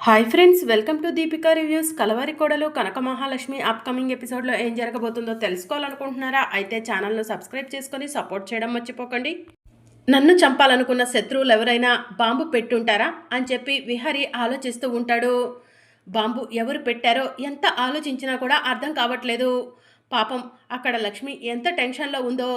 Hi friends welcome to Deepika reviews Kalavari Kodalu Kanaka Mahalakshmi upcoming ఎపిసోడ్లో ఏం జరగబోతుందో తెలుసుకోవాలనుకుంటున్నారా? అయితే ఛానల్ను సబ్స్క్రైబ్ చేసుకొని సపోర్ట్ చేయడం మర్చిపోకండి. నన్ను చంపాలనుకున్న శత్రువులు ఎవరైనా బాంబు పెట్టుంటారా? అని చెప్పి విహరి ఆలోచిస్తూ ఉంటాడు. బాంబు ఎవరు పెట్టారో ఎంత ఆలోచించినా కూడా అర్థం కావట్లేదు. పాపం అక్కడ లక్ష్మి ఎంత టెన్షన్లో ఉందో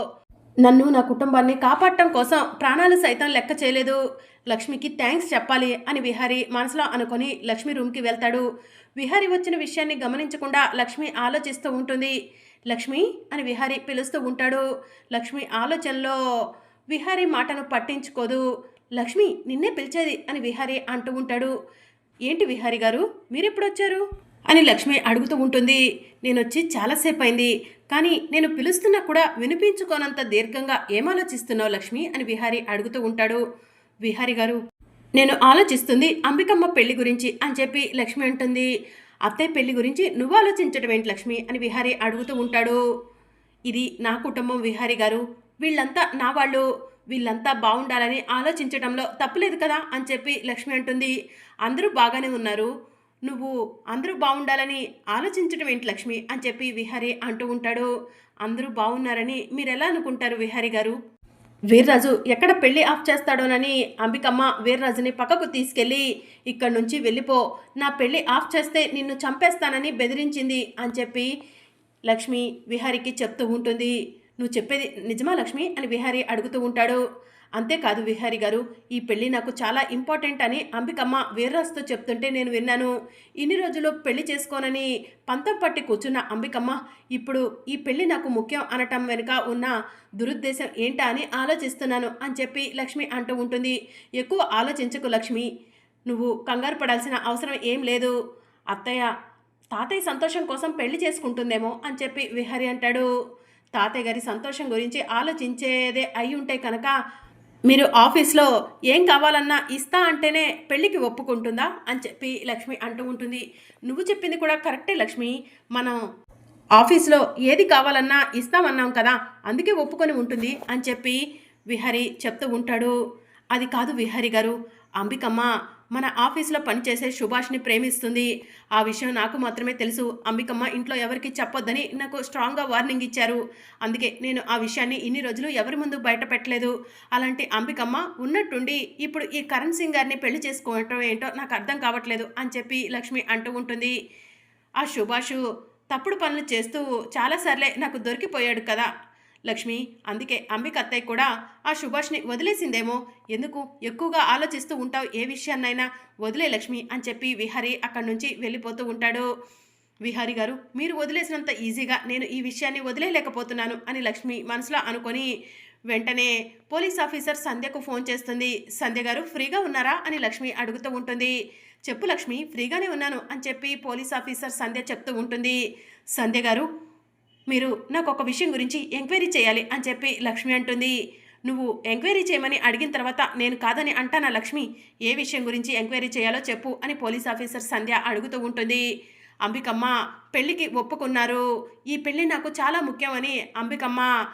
నన్ను నా కుటుంబాన్ని కాపాడటం కోసం ప్రాణాలు సైతం లెక్క చేయలేదు. లక్ష్మికి థ్యాంక్స్ చెప్పాలి అని విహారి మనసులో అనుకొని లక్ష్మి రూమ్కి వెళ్తాడు. విహారి వచ్చిన విషయాన్ని గమనించకుండా లక్ష్మి ఆలోచిస్తూ ఉంటుంది. లక్ష్మి అని విహారి పిలుస్తూ ఉంటాడు. లక్ష్మి ఆలోచనలో విహారి మాటను పట్టించుకోదు. లక్ష్మి నిన్నే పిలిచేది అని విహారి అంటూ ఉంటాడు. ఏంటి విహారి గారు మీరెప్పుడు వచ్చారు? అని లక్ష్మి అడుగుతూ ఉంటుంది. నేను వచ్చి చాలాసేపు అయింది. కానీ నేను పిలుస్తున్నా కూడా వినిపించుకోనంత దీర్ఘంగా ఏం ఆలోచిస్తున్నావు లక్ష్మి అని విహారి అడుగుతూ ఉంటాడు. విహారి గారు నేను ఆలోచిస్తుంది అంబికమ్మ పెళ్ళి గురించి అని చెప్పి లక్ష్మి అంటుంది. అత్తయ్య పెళ్ళి గురించి నువ్వు ఆలోచించడం ఏంటి లక్ష్మి అని విహారి అడుగుతూ ఉంటాడు. ఇది నా కుటుంబం విహారి గారు వీళ్ళంతా నా వాళ్ళు వీళ్ళంతా బాగుండాలని ఆలోచించడంలో తప్పులేదు కదా అని చెప్పి లక్ష్మి అంటుంది. అందరూ బాగానే ఉన్నారు. నువ్వు అందరూ బాగుండాలని ఆలోచించడం ఏంటి లక్ష్మి? అని చెప్పి విహారి అంటూ ఉంటాడు. అందరూ బాగున్నారని మీరు ఎలా అనుకుంటారు విహారి గారు? వీర్రాజు ఎక్కడ పెళ్ళి ఆఫ్ చేస్తాడోనని అంబికమ్మ వీర్రాజుని పక్కకు తీసుకెళ్ళి ఇక్కడి నుంచి వెళ్ళిపో. నా పెళ్ళి ఆఫ్ చేస్తే నిన్ను చంపేస్తానని బెదిరించింది అని చెప్పి లక్ష్మి విహారికి చెప్తూ ఉంటుంది. నువ్వు చెప్పేది నిజమా లక్ష్మి? అని విహారి అడుగుతూ ఉంటాడు. అంతేకాదు విహారి గారు ఈ పెళ్ళి నాకు చాలా ఇంపార్టెంట్ అని అంబికమ్మ వీర్రాజుతో చెప్తుంటే నేను విన్నాను. ఇన్ని రోజులు పెళ్ళి చేసుకోనని పంతం పట్టి కూర్చున్న అంబికమ్మ ఇప్పుడు ఈ పెళ్ళి నాకు ముఖ్యం అనటం వెనుక ఉన్న దురుద్దేశం ఏంటా అని ఆలోచిస్తున్నాను అని చెప్పి లక్ష్మి అంటూ ఉంటుంది. ఎక్కువ ఆలోచించకు లక్ష్మి నువ్వు కంగారు పడాల్సిన అవసరం ఏం లేదు. అత్తయ్య తాతయ్య సంతోషం కోసం పెళ్ళి చేసుకుంటుందేమో అని చెప్పి విహరి అంటాడు. తాతయ్య గారి సంతోషం గురించి ఆలోచించేదే అయి ఉంటే కనుక మీరు ఆఫీస్లో ఏం కావాలన్నా ఇస్తా అంటేనే పెళ్ళికి ఒప్పుకుంటుందా అని చెప్పి లక్ష్మి అంటూ ఉంటుంది. నువ్వు చెప్పింది కూడా కరెక్టే లక్ష్మి. మనం ఆఫీస్లో ఏది కావాలన్నా ఇస్తామన్నాం కదా అందుకే ఒప్పుకొని ఉంటుంది అని చెప్పి విహరి చెప్తూ ఉంటాడు. అది కాదు విహరి గారు అంబికమ్మ మన ఆఫీస్లో పనిచేసే సుభాష్ని ప్రేమిస్తుంది. ఆ విషయం నాకు మాత్రమే తెలుసు. అంబికమ్మ ఇంట్లో ఎవరికి చెప్పొద్దని నాకు స్ట్రాంగ్గా వార్నింగ్ ఇచ్చారు. అందుకే నేను ఆ విషయాన్ని ఇన్ని రోజులు ఎవరి ముందు బయట పెట్టలేదు అలాంటి అంబికమ్మ ఉన్నట్టుండి ఇప్పుడు ఈ కరణ్ సింగ్ గారిని పెళ్ళి చేసుకోవటం ఏంటో నాకు అర్థం కావట్లేదు అని చెప్పి లక్ష్మి అంటూ ఉంటుంది. ఆ సుభాషు తప్పుడు పనులు చేస్తూ చాలాసార్లే నాకు దొరికిపోయాడు కదా. లక్ష్మి అందుకే అంబిక అత్తయ్య కూడా ఆ సుభాష్ని వదిలేసిందేమో. ఎందుకు? ఎక్కువగా ఆలోచిస్తూ ఉంటావు ఏ విషయాన్నైనా. వదిలే లక్ష్మి అని చెప్పి విహారి అక్కడి నుంచి వెళ్ళిపోతూ ఉంటాడు. విహారి గారు మీరు వదిలేసినంత ఈజీగా నేను ఈ విషయాన్ని వదిలేయలేకపోతున్నాను అని లక్ష్మి మనసులో అనుకొని వెంటనే పోలీస్ ఆఫీసర్ సంధ్యకు ఫోన్ చేస్తుంది. సంధ్య గారు ఫ్రీగా ఉన్నారా? అని లక్ష్మి అడుగుతూ ఉంటుంది. చెప్పు లక్ష్మి ఫ్రీగానే ఉన్నాను అని చెప్పి పోలీస్ ఆఫీసర్ సంధ్య చెప్తూ ఉంటుంది. సంధ్య గారు మీరు నాకు ఒక విషయం గురించి ఎంక్వైరీ చేయాలి అని చెప్పి లక్ష్మి అంటుంది. నువ్వు ఎంక్వైరీ చేయమని అడిగిన తర్వాత నేను కాదని అంటానా లక్ష్మి? ఏ విషయం గురించి ఎంక్వైరీ చేయాలో చెప్పు అని పోలీస్ ఆఫీసర్ సంధ్య అడుగుతూ ఉంటుంది. అంబికమ్మ పెళ్ళికి ఒప్పుకున్నారు. ఈ పెళ్ళి నాకు చాలా ముఖ్యమని అంబికమ్మ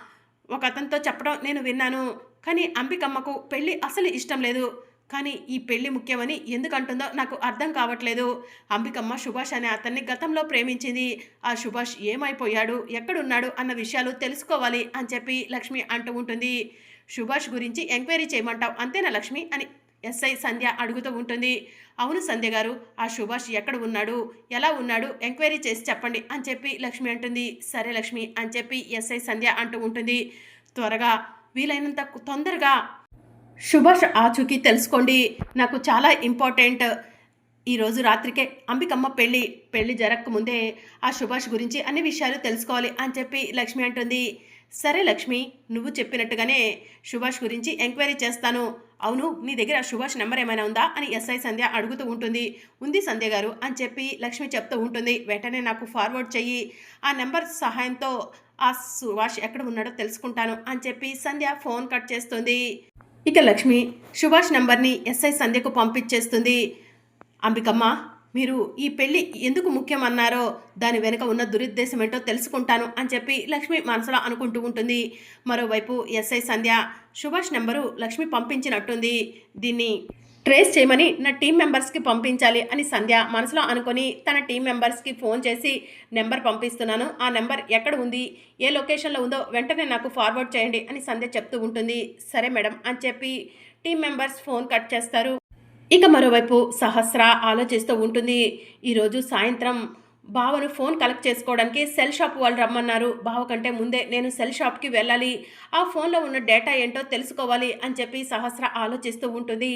ఒక అతనితో చెప్పడం నేను విన్నాను. కానీ అంబికమ్మకు పెళ్ళి అసలు ఇష్టం లేదు. కానీ ఈ పెళ్ళి ముఖ్యమని ఎందుకు అంటుందో నాకు అర్థం కావట్లేదు. అంబికమ్మ సుభాష్ అనే అతన్ని గతంలో ప్రేమించింది. ఆ సుభాష్ ఏమైపోయాడు? ఎక్కడున్నాడు? అన్న విషయాలు తెలుసుకోవాలి అని చెప్పి లక్ష్మి అంటూ ఉంటుంది. సుభాష్ గురించి ఎంక్వైరీ చేయమంటావు అంతేనా లక్ష్మి? అని ఎస్ఐ సంధ్య అడుగుతూ ఉంటుంది. అవును సంధ్య గారు ఆ సుభాష్ ఎక్కడ ఉన్నాడు? ఎలా ఉన్నాడు? ఎంక్వైరీ చేసి చెప్పండి అని చెప్పి లక్ష్మి అంటుంది. సరే లక్ష్మి అని చెప్పి ఎస్ఐ సంధ్య అంటూ ఉంటుంది. త్వరగా వీలైనంత తొందరగా సుభాష్ ఆచూకీ తెలుసుకోండి. నాకు చాలా ఇంపార్టెంట్ ఈరోజు రాత్రికే అంబికమ్మ పెళ్ళి పెళ్ళి జరగకముందే ఆ సుభాష్ గురించి అన్ని విషయాలు తెలుసుకోవాలి అని చెప్పి లక్ష్మి అంటుంది. సరే లక్ష్మి నువ్వు చెప్పినట్టుగానే సుభాష్ గురించి ఎంక్వైరీ చేస్తాను. అవును నీ దగ్గర సుభాష్ నెంబర్ ఏమైనా ఉందా అని ఎస్ఐ సంధ్య అడుగుతూ ఉంటుంది. ఉంది సంధ్య గారు అని చెప్పి లక్ష్మి చెప్తూ ఉంటుంది. వెంటనే నాకు ఫార్వర్డ్ చెయ్యి. ఆ నెంబర్ సహాయంతో ఆ సుభాష్ ఎక్కడ ఉన్నాడో తెలుసుకుంటాను అని చెప్పి సంధ్య ఫోన్ కట్ చేస్తుంది. ఇక లక్ష్మి సుభాష్ నంబర్ని ఎస్ఐ సంధ్యకు పంపించేస్తుంది. అంబికమ్మ మీరు ఈ పెళ్ళి ఎందుకు ముఖ్యమన్నారో దాని వెనుక ఉన్న దురుద్దేశం ఏంటో తెలుసుకుంటాను అని చెప్పి లక్ష్మి మనసులో అనుకుంటూ ఉంటుంది. మరోవైపు ఎస్ఐ సంధ్య సుభాష్ నెంబరు లక్ష్మి పంపించినట్టుంది. దీన్ని ట్రేస్ చేయమని నా టీం మెంబర్స్కి పంపించాలి అని సంధ్య మనసులో అనుకొని తన టీం మెంబర్స్కి ఫోన్ చేసి నెంబర్ పంపిస్తున్నాను. ఆ నెంబర్ ఎక్కడ ఉంది? ఏ లొకేషన్లో ఉందో వెంటనే నాకు ఫార్వర్డ్ చేయండి అని సంధ్య చెప్తూ ఉంటుంది. సరే మేడం అని చెప్పి టీం మెంబర్స్ ఫోన్ కట్ చేస్తారు. ఇక మరోవైపు సహస్ర ఆలోచిస్తూ ఉంటుంది. ఈరోజు సాయంత్రం బావను ఫోన్ కలెక్ట్ చేసుకోవడానికి సెల్ షాప్ వాళ్ళు రమ్మన్నారు. బావ కంటే ముందే నేను సెల్ షాప్కి వెళ్ళాలి. ఆ ఫోన్లో ఉన్న డేటా ఏంటో తెలుసుకోవాలి అని చెప్పి సహస్ర ఆలోచిస్తూ ఉంటుంది.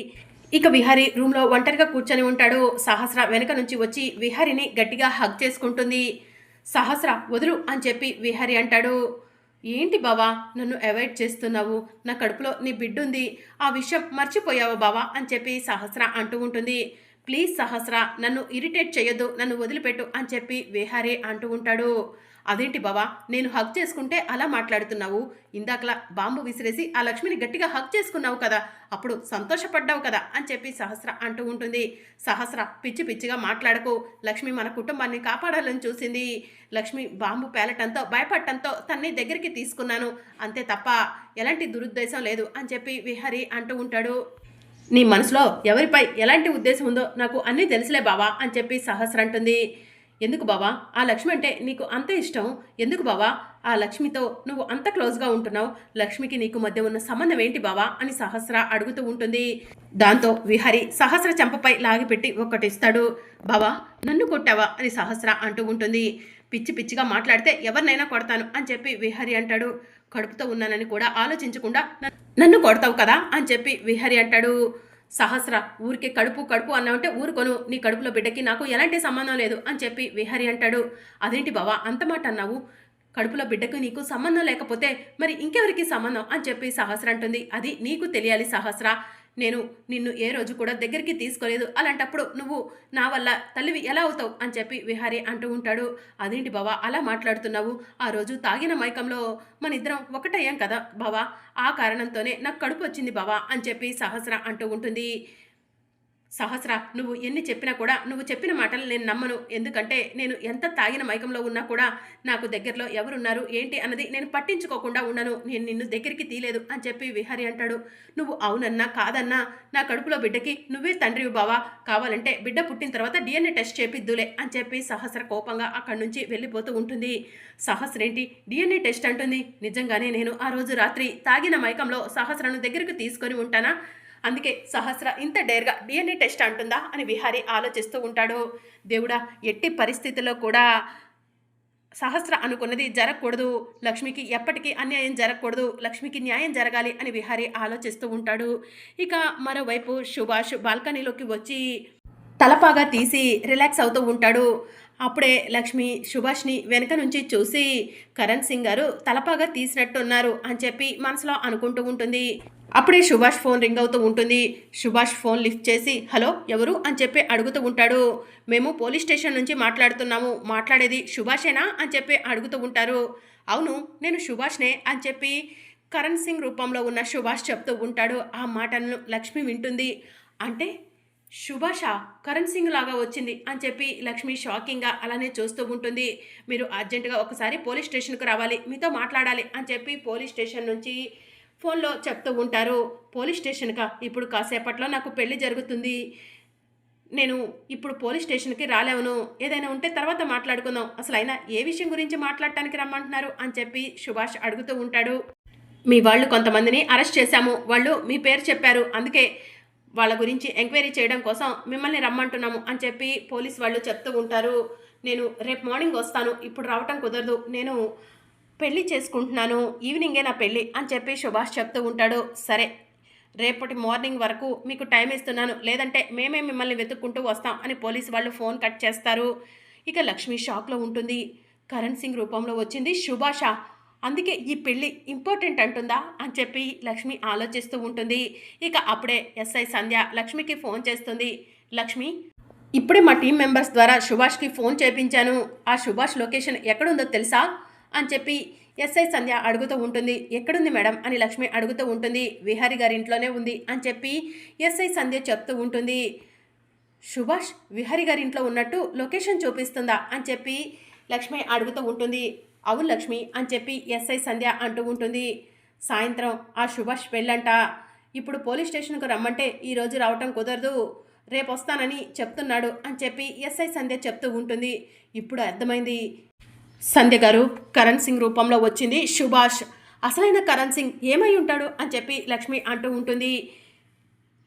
ఇక విహారి రూమ్లో ఒంటరిగా కూర్చొని ఉంటాడు. సహస్ర వెనక నుంచి వచ్చి విహారిని గట్టిగా హగ్ చేసుకుంటుంది. సహస్ర వదులు అని చెప్పి విహారి అంటాడు. ఏంటి బావా నన్ను అవాయిడ్ చేస్తున్నావు? నా కడుపులో నీ బిడ్డుంది. ఆ విషయం మర్చిపోయావు బావా? అని చెప్పి సహస్ర అంటూ ఉంటుంది. ప్లీజ్ సహస్ర నన్ను ఇరిటేట్ చేయొద్దు నన్ను వదిలిపెట్టు అని చెప్పి విహారీ అంటూ ఉంటాడు. అదేంటి బావా? నేను హక్ చేసుకుంటే అలా మాట్లాడుతున్నావు. ఇందాకలా బాంబు విసిరేసి ఆ లక్ష్మిని గట్టిగా హక్ చేసుకున్నావు కదా. అప్పుడు సంతోషపడ్డావు కదా అని చెప్పి సహస్ర అంటూ ఉంటుంది. సహస్ర పిచ్చి పిచ్చిగా మాట్లాడకు. లక్ష్మి మన కుటుంబాన్ని కాపాడాలని చూసింది. లక్ష్మి బాంబు పేలటంతో భయపడటంతో తన్ని దగ్గరికి తీసుకున్నాను. అంతే తప్ప ఎలాంటి దురుద్దేశం లేదు అని చెప్పి విహరి అంటూ ఉంటాడు. నీ మనసులో ఎవరిపై ఎలాంటి ఉద్దేశం ఉందో నాకు అన్నీ తెలుసులే బావా అని చెప్పి సహస్ర అంటుంది. ఎందుకు బావా? ఆ లక్ష్మి అంటే నీకు అంత ఇష్టం. ఎందుకు బావా? ఆ లక్ష్మితో నువ్వు అంత క్లోజ్గా ఉంటున్నావు. లక్ష్మికి నీకు మధ్య ఉన్న సంబంధం ఏంటి బావా? అని సహస్ర అడుగుతూ ఉంటుంది. దాంతో విహరి సహస్ర చెంపపై లాగిపెట్టి ఒక్కటిస్తాడు. బావా నన్ను కొట్టావా? అని సహస్ర అంటూ ఉంటుంది. పిచ్చి పిచ్చిగా మాట్లాడితే ఎవరినైనా కొడతాను అని చెప్పి విహరి అంటాడు. కడుపుతో ఉన్నానని కూడా ఆలోచించకుండా నన్ను కొడతావు కదా? అని చెప్పి విహరి అంటాడు. సహస్ర ఊరికే కడుపు కడుపు అన్నావంటే ఊరుకొను నీ కడుపులో బిడ్డకి నాకు ఎలాంటి సంబంధం లేదు అని చెప్పి విహరి అంటాడు. అదేంటి బావా అంత మాట అన్నావు? కడుపులో బిడ్డకు నీకు సంబంధం లేకపోతే మరి ఇంకెవరికి సంబంధం అని చెప్పి సహస్ర అంటుంది. అది నీకు తెలియాలి సహస్ర. నేను నిన్ను ఏ రోజు కూడా దగ్గరికి తీసుకోలేదు. అలాంటప్పుడు నువ్వు నా వల్ల తల్లివి ఎలా అవుతావు? అని చెప్పి విహారి అంటూ ఉంటాడు. అదేంటి బావా అలా మాట్లాడుతున్నావు? ఆ రోజు తాగిన మైకంలో మన ఇద్దరం ఒకటయ్యాం కదా బావా. ఆ కారణంతోనే నాకు కడుపు వచ్చింది బావా అని చెప్పి సహస్ర అంటూ ఉంటుంది. సహస్ర నువ్వు ఎన్ని చెప్పినా కూడా నువ్వు చెప్పిన మాటలు నేను నమ్మను. ఎందుకంటే నేను ఎంత తాగిన మైకంలో ఉన్నా కూడా నాకు దగ్గరలో ఎవరున్నారు ఏంటి అన్నది నేను పట్టించుకోకుండా ఉండను నేను నిన్ను దగ్గరికి తీలేదు అని చెప్పి విహారి అంటాడు. నువ్వు అవునన్నా కాదన్నా నా కడుపులో బిడ్డకి నువ్వే తండ్రివి బావా. కావాలంటే బిడ్డ పుట్టిన తర్వాత డిఎన్ఏ టెస్ట్ చేపిద్దులే అని చెప్పి సహస్ర కోపంగా అక్కడి నుంచి వెళ్ళిపోతూ ఉంటుంది. సహస్రేంటి డిఎన్ఏ టెస్ట్ అంటుంది. నిజంగానే నేను ఆ రోజు రాత్రి తాగిన మైకంలో సహస్రను దగ్గరకు తీసుకొని ఉంటానా? అందుకే సహస్ర ఇంత డేర్గా డిఎన్ఏ టెస్ట్ అంటుందా అని విహారీ ఆలోచిస్తూ ఉంటాడు. దేవుడా ఎట్టి పరిస్థితుల్లో కూడా సహస్ర అనుకున్నది జరగకూడదు. లక్ష్మికి ఎప్పటికీ అన్యాయం జరగకూడదు. లక్ష్మికి న్యాయం జరగాలి అని విహారీ ఆలోచిస్తూ ఉంటాడు. ఇక మరోవైపు సుభాష్ బాల్కనీలోకి వచ్చి తలపాగా తీసి రిలాక్స్ అవుతూ ఉంటాడు. అప్పుడే లక్ష్మి సుభాష్ని వెనక నుంచి చూసి కరణ్ సింగ్ గారు తలపాగా తీసినట్టున్నారు అని చెప్పి మనసులో అనుకుంటూ ఉంటుంది. అప్పుడే సుభాష్ ఫోన్ రింగ్ అవుతూ ఉంటుంది. సుభాష్ ఫోన్ లిఫ్ట్ చేసి హలో ఎవరు? అని చెప్పి అడుగుతూ ఉంటాడు. మేము పోలీస్ స్టేషన్ నుంచి మాట్లాడుతున్నాము. మాట్లాడేది సుభాషేనా? అని చెప్పి అడుగుతూ ఉంటారు. అవును నేను సుభాష్నే అని చెప్పి కరణ్ సింగ్ రూపంలో ఉన్న సుభాష్ చెప్తూ ఉంటాడు. ఆ మాటలను లక్ష్మి వింటుంది. అంటే సుభాష కరణ్ సింగ్ లాగా వచ్చింది అని చెప్పి లక్ష్మి షాకింగ్గా అలానే చూస్తూ ఉంటుంది. మీరు అర్జెంటుగా ఒకసారి పోలీస్ స్టేషన్కి రావాలి మీతో మాట్లాడాలి అని చెప్పి పోలీస్ స్టేషన్ నుంచి ఫోన్లో చెప్తూ ఉంటారు. పోలీస్ స్టేషన్కా ఇప్పుడు కాసేపట్లో నాకు పెళ్ళి జరుగుతుంది. నేను ఇప్పుడు పోలీస్ స్టేషన్కి రాలేవను. ఏదైనా ఉంటే తర్వాత మాట్లాడుకుందాం. అసలు అయినా ఏ విషయం గురించి మాట్లాడటానికి రమ్మంటున్నారు అని చెప్పి సుభాష్ అడుగుతూ ఉంటాడు. మీ వాళ్ళు కొంతమందిని అరెస్ట్ చేశాము. వాళ్ళు మీ పేరు చెప్పారు. అందుకే వాళ్ళ గురించి ఎంక్వైరీ చేయడం కోసం మిమ్మల్ని రమ్మంటున్నాము అని చెప్పి పోలీస్ వాళ్ళు చెప్తూ ఉంటారు. నేను రేపు మార్నింగ్ వస్తాను. ఇప్పుడు రావటం కుదరదు. నేను పెళ్ళి చేసుకుంటున్నాను. ఈవినింగే నా పెళ్ళి అని చెప్పి సుభాష్ చెప్తూ ఉంటాడు. సరే రేపటి మార్నింగ్ వరకు మీకు టైం ఇస్తున్నాను. లేదంటే మేమే మిమ్మల్ని వెతుక్కుంటూ వస్తాం అని పోలీస్ వాళ్ళు ఫోన్ కట్ చేస్తారు. ఇక లక్ష్మి షాక్లో ఉంటుంది. కరణ్ సింగ్ రూపంలో వచ్చింది సుభాష. అందుకే ఈ పెళ్ళి ఇంపార్టెంట్ అంటుందా అని చెప్పి లక్ష్మి ఆలోచిస్తూ ఉంటుంది. ఇక అప్పుడే ఎస్ఐ సంధ్య లక్ష్మికి ఫోన్ చేస్తుంది. లక్ష్మి ఇప్పుడే మా టీం మెంబర్స్ ద్వారా సుభాష్కి ఫోన్ చేపించాను. ఆ సుభాష్ లొకేషన్ ఎక్కడుందో తెలుసా? అని చెప్పి ఎస్ఐ సంధ్య అడుగుతూ ఉంటుంది. ఎక్కడుంది మేడం? అని లక్ష్మి అడుగుతూ ఉంటుంది. విహారి గారి ఇంట్లోనే ఉంది అని చెప్పి ఎస్ఐ సంధ్య చెప్తూ ఉంటుంది. సుభాష్ విహారి గారి ఇంట్లో ఉన్నట్టు లొకేషన్ చూపిస్తుందా? అని చెప్పి లక్ష్మి అడుగుతూ ఉంటుంది. అవును లక్ష్మి అని చెప్పి ఎస్ఐ సంధ్య అంటూ ఉంటుంది. సాయంత్రం ఆ సుభాష్ పెళ్ళంట ఇప్పుడు పోలీస్ స్టేషన్కు రమ్మంటే ఈరోజు రావటం కుదరదు. రేపు వస్తానని చెప్తున్నాడు అని చెప్పి ఎస్ఐ సంధ్య చెప్తూ ఉంటుంది. ఇప్పుడు అర్థమైంది. సంధ్య గారు కరణ్ సింగ్ రూపంలో వచ్చింది సుభాష్. అసలైన కరణ్ సింగ్ ఏమై ఉంటాడు అని చెప్పి లక్ష్మి అంటూ ఉంటుంది.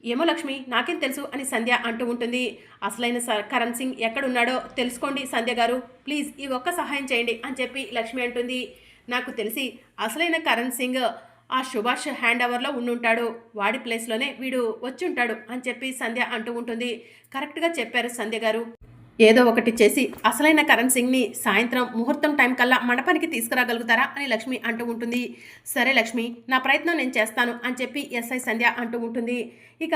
ఏమో లక్ష్మి నాకేం తెలుసు అని సంధ్య అంటూ ఉంటుంది. అసలైన స- కరణ్ సింగ్ ఎక్కడున్నాడో తెలుసుకోండి సంధ్య గారు. ప్లీజ్ ఈ ఒక్క సహాయం చేయండి అని చెప్పి లక్ష్మి అంటుంది. నాకు తెలిసి అసలైన కరణ్ సింగ్ ఆ సుభాష్ హ్యాండ్ ఓవర్లో ఉండుంటాడు. వాడి ప్లేస్లోనే వీడు వచ్చి ఉంటాడు అని చెప్పి సంధ్య అంటూ ఉంటుంది. కరెక్ట్గా చెప్పారు సంధ్య గారు. ఏదో ఒకటి చేసి అసలైన కరణ్ సింగ్ని సాయంత్రం ముహూర్తం టైం కల్లా మండపానికి తీసుకురాగలుగుతారా అని లక్ష్మి అంటూ ఉంటుంది. సరే లక్ష్మి నా ప్రయత్నం నేను చేస్తాను అని చెప్పి ఎస్ఐ సంధ్య అంటూ ఉంటుంది. ఇక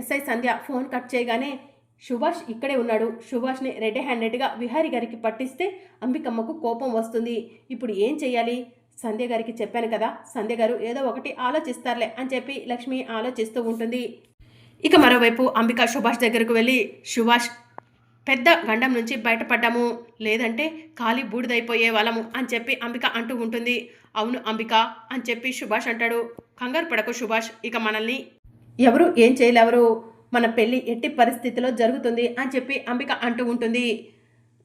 ఎస్ఐ సంధ్య ఫోన్ కట్ చేయగానే సుభాష్ ఇక్కడే ఉన్నాడు. సుభాష్ని రెడ్ హ్యాండెడ్గా విహారి గారికి పట్టిస్తే అంబికమ్మకు కోపం వస్తుంది. ఇప్పుడు ఏం చేయాలి సంధ్య గారికి చెప్పాను కదా సంధ్య గారు ఏదో ఒకటి ఆలోచిస్తారులే అని చెప్పి లక్ష్మి ఆలోచిస్తూ ఉంటుంది. ఇక మరోవైపు అంబిక సుభాష్ దగ్గరకు వెళ్ళి సుభాష్ పెద్ద గండం నుంచి బయటపడ్డాము. లేదంటే ఖాళీ బూడిదైపోయే వాళ్ళము అని చెప్పి అంబిక అంటూ ఉంటుంది. అవును అంబిక అని చెప్పి సుభాష్ అంటాడు. కంగారు పడకు సుభాష్ ఇక మనల్ని. ఎవరు? ఏం చేయలేవరు? మన పెళ్ళి ఎట్టి పరిస్థితిలో జరుగుతుంది అని చెప్పి అంబిక అంటూ ఉంటుంది.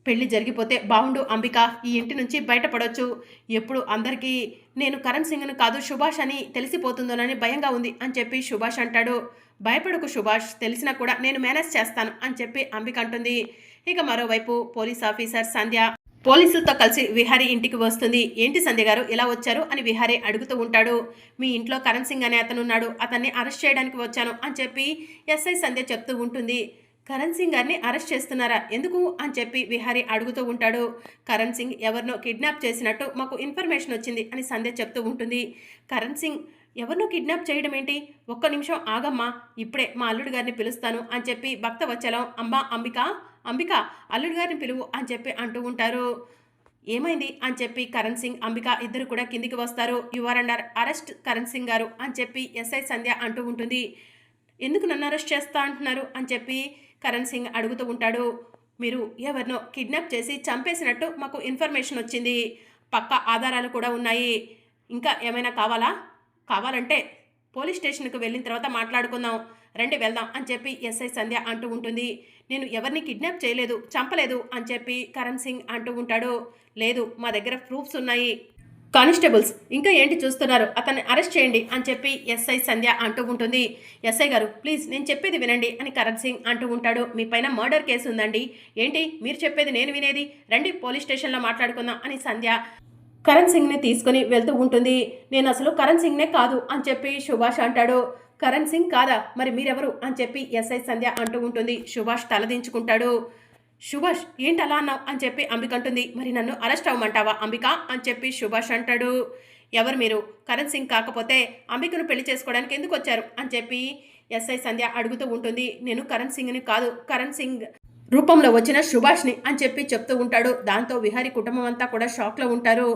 పెళ్ళి జరిగిపోతే బాగుండు అంబిక ఈ ఇంటి నుంచి బయటపడవచ్చు ఎప్పుడు అందరికీ నేను కరణ్ సింగ్ను కాదు సుభాష్ అని తెలిసిపోతుందోనని భయంగా ఉంది అని చెప్పి సుభాష్ అంటాడు. భయపడకు సుభాష్ తెలిసినా కూడా నేను మేనేజ్ చేస్తాను అని చెప్పి అంబిక అంటుంది. ఇక మరోవైపు పోలీస్ ఆఫీసర్ సంధ్య పోలీసులతో కలిసి విహారీ ఇంటికి వస్తుంది. ఏంటి సంధ్య గారు ఇలా వచ్చారు అని విహారీ అడుగుతూ ఉంటాడు. మీ ఇంట్లో కరణ్ సింగ్ అనే అతను ఉన్నాడు అతన్ని అరెస్ట్ చేయడానికి వచ్చాను అని చెప్పి ఎస్ఐ సంధ్య చెప్తూ ఉంటుంది. కరణ్ సింగ్ గారిని అరెస్ట్ చేస్తున్నారా ఎందుకు అని చెప్పి విహారీ అడుగుతూ ఉంటాడు. కరణ్ సింగ్ ఎవరినో కిడ్నాప్ చేసినట్టు మాకు ఇన్ఫర్మేషన్ వచ్చింది అని సంధ్య చెప్తూ ఉంటుంది. కరణ్ సింగ్ ఎవరినో కిడ్నాప్ చేయడం ఏంటి? ఒక్క నిమిషం ఆగమ్మా ఇప్పుడే మా అల్లుడు గారిని పిలుస్తాను అని చెప్పి భక్త వచ్చలం అమ్మా అంబిక అంబిక అల్లుడు గారిని పిలువు అని చెప్పి అంటూ ఉంటారు. ఏమైంది? అని చెప్పి కరణ్ సింగ్ అంబిక ఇద్దరు కూడా కిందికి వస్తారు. Your under arrest Karan Singh garu అని చెప్పి ఎస్ఐ సంధ్య అంటూ ఉంటుంది. ఎందుకు నన్ను అరెస్ట్ చేస్తా? అంటున్నారు అని చెప్పి కరణ్ సింగ్ అడుగుతూ ఉంటాడు. మీరు ఎవరినో కిడ్నాప్ చేసి చంపేసినట్టు మాకు ఇన్ఫర్మేషన్ వచ్చింది. పక్క ఆధారాలు కూడా ఉన్నాయి. ఇంకా ఏమైనా కావాలా? కావాలంటే పోలీస్ స్టేషన్కి వెళ్ళిన తర్వాత మాట్లాడుకుందాం రండి వెళ్దాం అని చెప్పి ఎస్ఐ సంధ్య అంటూ ఉంటుంది. నేను ఎవరిని కిడ్నాప్ చేయలేదు చంపలేదు అని చెప్పి కరణ్ సింగ్ అంటూ ఉంటాడు. లేదు మా దగ్గర ప్రూఫ్స్ ఉన్నాయి. కానిస్టేబుల్స్ ఇంకా ఏంటి చూస్తున్నారు? అతన్ని అరెస్ట్ చేయండి అని చెప్పి ఎస్ఐ సంధ్య అంటూ ఉంటుంది. ఎస్ఐ గారు ప్లీజ్ నేను చెప్పేది వినండి అని కరణ్ సింగ్ అంటూ ఉంటాడు. మీ పైన మర్డర్ కేసు ఉందండి. ఏంటి? మీరు చెప్పేది నేను వినేది? రండి పోలీస్ స్టేషన్లో మాట్లాడుకుందాం అని సంధ్య కరణ్ సింగ్ని తీసుకుని వెళ్తూ ఉంటుంది. నేను అసలు కరణ్ సింగ్నే కాదు అని చెప్పి సుభాష్ అంటాడు. కరణ్ సింగ్ కాదా? మరి మీరెవరు? అని చెప్పి ఎస్ఐ సంధ్య అంటూ ఉంటుంది. సుభాష్ తలదించుకుంటాడు సుభాష్ ఏంటి అలా అన్నావు? అని చెప్పి అంబిక అంటుంది. మరి నన్ను అరెస్ట్ అవ్వమంటావా అంబిక? అని చెప్పి సుభాష్ అంటాడు. ఎవరు మీరు? కరణ్ సింగ్ కాకపోతే అంబికను పెళ్ళి చేసుకోవడానికి ఎందుకు వచ్చారు? అని చెప్పి ఎస్ఐ సంధ్య అడుగుతూ ఉంటుంది. నేను కరణ్ సింగ్ని కాదు. కరణ్ సింగ్ రూపంలో వచ్చిన సుభాష్ని అని చెప్పి చెప్తూ ఉంటాడు. దాంతో విహారీ కుటుంబం అంతా కూడా షాక్లో ఉంటారు.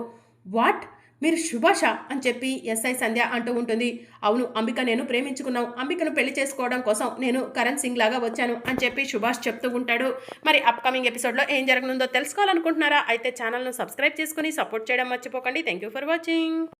వాట్? మీరు సుభాష అని చెప్పి ఎస్ఐ సంధ్య అంటూ ఉంటుంది. అవును అంబిక నేను ప్రేమించుకున్నాం. అంబికను పెళ్ళి చేసుకోవడం కోసం నేను కరణ్ సింగ్ లాగా వచ్చాను అని చెప్పి సుభాష్ చెప్తూ ఉంటాడు. మరి అప్కమింగ్ ఎపిసోడ్లో ఏం జరగనుందో తెలుసుకోవాలనుకుంటున్నారా? అయితే ఛానల్ను సబ్స్క్రైబ్ చేసుకుని సపోర్ట్ చేయడం మర్చిపోకండి. Thank you for watching